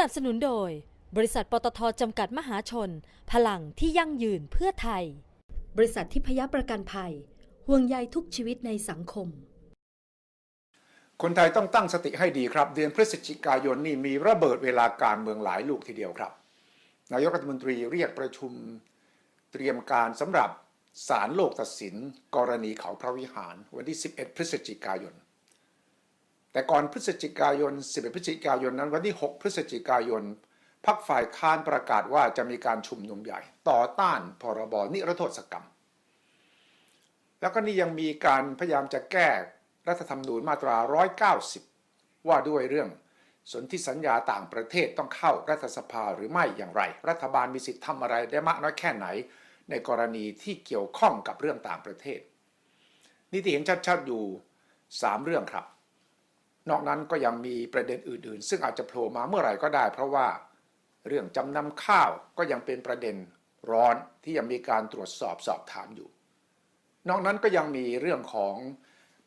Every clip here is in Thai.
นับสนุนโดย บริษัทปตทจำกัดมหาชน พลังที่ยั่งยืนเพื่อไทย บริษัททิพยประกันภัย ห่วงใยทุกชีวิตในสังคม คนไทยต้องตั้งสติให้ดีครับ เดือนพฤศจิกายนนี่มีระเบิดเวลาการเมืองหลายลูกทีเดียวครับ นายกรัฐมนตรีเรียกประชุมเตรียมการสำหรับศาลโลกตัดสิน กรณีเขาพระวิหาร วันที่ 11 พฤศจิกายน แต่ก่อนพฤศจิกายน 11 พฤศจิกายนนั้น วันที่ 6 พฤศจิกายนพักฝ่ายค้านประกาศว่าจะมีการชุมนุมใหญ่ ต่อต้านพรบนิรโทษกรรม แล้วก็นี่ยังมีการพยายามจะแก้รัฐธรรมนูญมาตรา 190 ว่าด้วยเรื่องสนธิสัญญาต่างประเทศต้องเข้ารัฐสภาหรือไม่อย่างไร รัฐบาลมีสิทธิ์ทำอะไรได้มากน้อยแค่ไหน ในกรณีที่เกี่ยวข้องกับเรื่องต่างประเทศ นี่ที่เห็นชัดๆอยู่ 3 เรื่องครับ นอกนั้นก็ยังมีประเด็นอื่นๆ ซึ่งอาจจะโผล่มาเมื่อไหร่ก็ได้ เพราะว่าเรื่องจำนำข้าวก็ยังเป็นประเด็นร้อนที่ยังมีการตรวจสอบสอบถามอยู่ นอกนั้นก็ยังมีเรื่องของ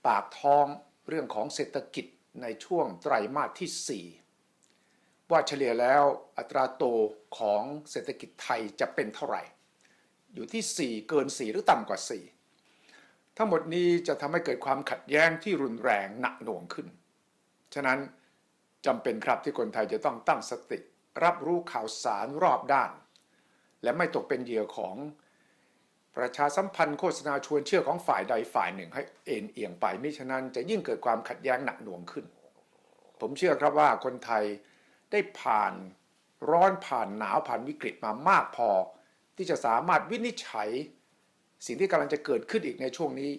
ปากท้องเรื่องของเศรษฐกิจในช่วงไตรมาสที่ 4 ว่าเฉลี่ยแล้วอัตราโตของเศรษฐกิจไทยจะเป็นเท่าไหร่ อยู่ที่ 4 เกิน 4 หรือต่ำกว่า 4 ทั้งหมดนี้จะทำให้เกิดความขัดแย้งที่รุนแรงหนักหน่วงขึ้น ฉะนั้นจำเป็นครับที่คนไทยจะต้องตั้งสติ รับรู้ข่าวสารรอบด้าน และไม่ตกเป็นเหยื่อของประชาสัมพันธ์โฆษณาชวนเชื่อของฝ่ายใดฝ่ายหนึ่งให้เอ็นเอียงไปมิฉะนั้นจะยิ่งเกิดความขัดแย้งหนักหน่วงขึ้น ผมเชื่อครับว่าคนไทยได้ผ่านร้อนผ่านหนาวผ่านวิกฤตมามากพอ ที่จะสามารถวินิจฉัย สิ่งที่กำลังจะเกิดขึ้นอีกในช่วงนี้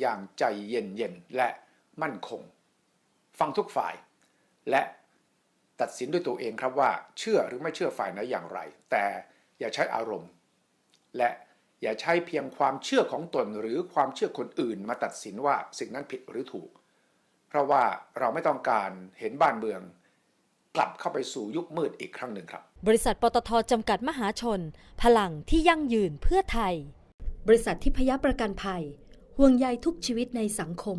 อย่างใจเย็นๆและมั่นคง ฟังทุกฝ่าย และตัดสินด้วยตัวเองครับว่าเชื่อหรือไม่เชื่อฝ่ายไหนอย่างไร แต่อย่าใช้อารมณ์ และอย่าใช้เพียงความเชื่อของตนหรือความเชื่อคนอื่นมาตัดสินว่าสิ่งนั้นผิดหรือถูก เพราะว่าเราไม่ต้องการเห็นบ้านเมือง กลับเข้าไปสู่ยุคมืดอีกครั้งหนึ่งครับ บริษัทปตทจำกัดมหาชน พลังที่ยั่งยืนเพื่อไทย บริษัททิพยประกันภัย ห่วงใยทุกชีวิตในสังคม